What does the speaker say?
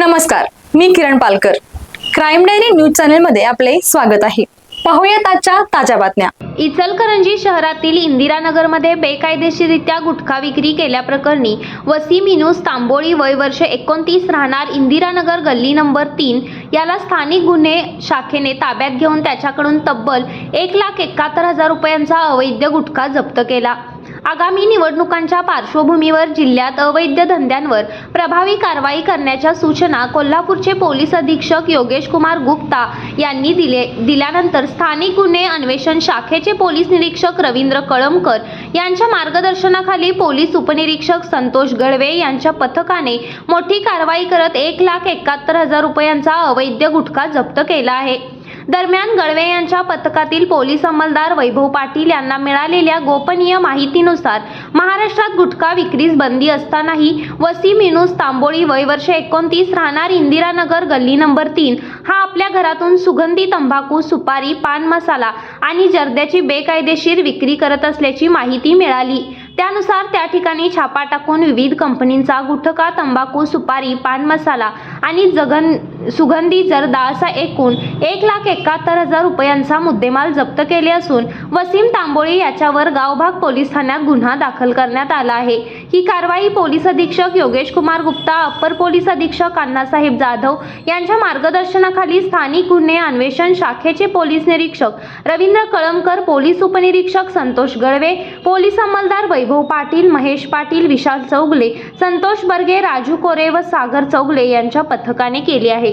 नमस्कार मी Kiran Palkar. Crime diary news चॅनलमध्ये आपले स्वागत आहे. पाहूयात आजच्या ताज्या बातम्या. इचलकरंजी शहरातील इंदिरानगरमध्ये बेकायदेशीरित्या गुटखा विक्री केल्याप्रकरणी वसीम इनूस तांबोळी वय वर्ष एकोणतीस राहणार इंदिरानगर गल्ली नंबर तीन याला स्थानिक गुन्हे शाखेने ताब्यात घेऊन त्याच्याकडून तब्बल एक लाख एकाहत्तर हजार रुपयांचा अवैध गुटखा जप्त केला. आगामी निवडणुकांच्या पार्श्वभूमीवर जिल्ह्यात अवैध धंद्यांवर प्रभावी कारवाई करण्याच्या सूचना कोल्हापूरचे पोलीस अधीक्षक योगेश कुमार गुप्ता यांनी दिले दिल्यानंतर स्थानिक गुन्हे अन्वेषण शाखेचे पोलीस निरीक्षक रवींद्र कळमकर यांच्या मार्गदर्शनाखाली पोलीस उपनिरीक्षक संतोष गळवे यांच्या पथकाने मोठी कारवाई करत एक लाख एकाहत्तर हजार रुपयांचा अवैध गुटखा जप्त केला आहे. दरम्यान गळवे यांच्या पथकातील पोलीस अंमलदार वैभव पाटील यांना मिळालेल्या गोपनीय माहितीनुसार महाराष्ट्रात गुटखा विक्रीस बंदी असतानाही वसी मिनूस तांबोळी वय वर्ष एकोणतीस राहणार इंदिरानगर गल्ली नंबर तीन. हा आपल्या घरातून सुगंधी तंबाखू सुपारी पान मसाला आणि जर्द्याची बेकायदेशीर विक्री करत असल्याची माहिती मिळाली. त्यानुसार त्या ठिकाणी छापा टाकून विविध कंपनींचा गुटखा तंबाखू सुपारी पान मसाला आणि जगन सुगंधी जर्दा असा एकूण एक लाख एकाहत्तर हजार रुपयांचा मुद्देमाल जप्त केले असून वसीम तांबोळी याच्यावर गावभाग पोलीस ठाण्यात गुन्हा दाखल करण्यात आला आहे. ही कारवाई पोलीस अधीक्षक योगेश कुमार गुप्ता अप्पर पोलीस अधीक्षक अण्णासाहेब जाधव यांच्या मार्गदर्शनाखाली स्थानिक गुन्हे अन्वेषण शाखेचे पोलीस निरीक्षक रवींद्र कळमकर पोलीस उपनिरीक्षक संतोष गळवे पोलीस अंमलदार वैभव पाटील महेश पाटील विशाल चौगले संतोष बर्गे राजू कोरे व सागर चौगले यांच्या पथकाने केली आहे.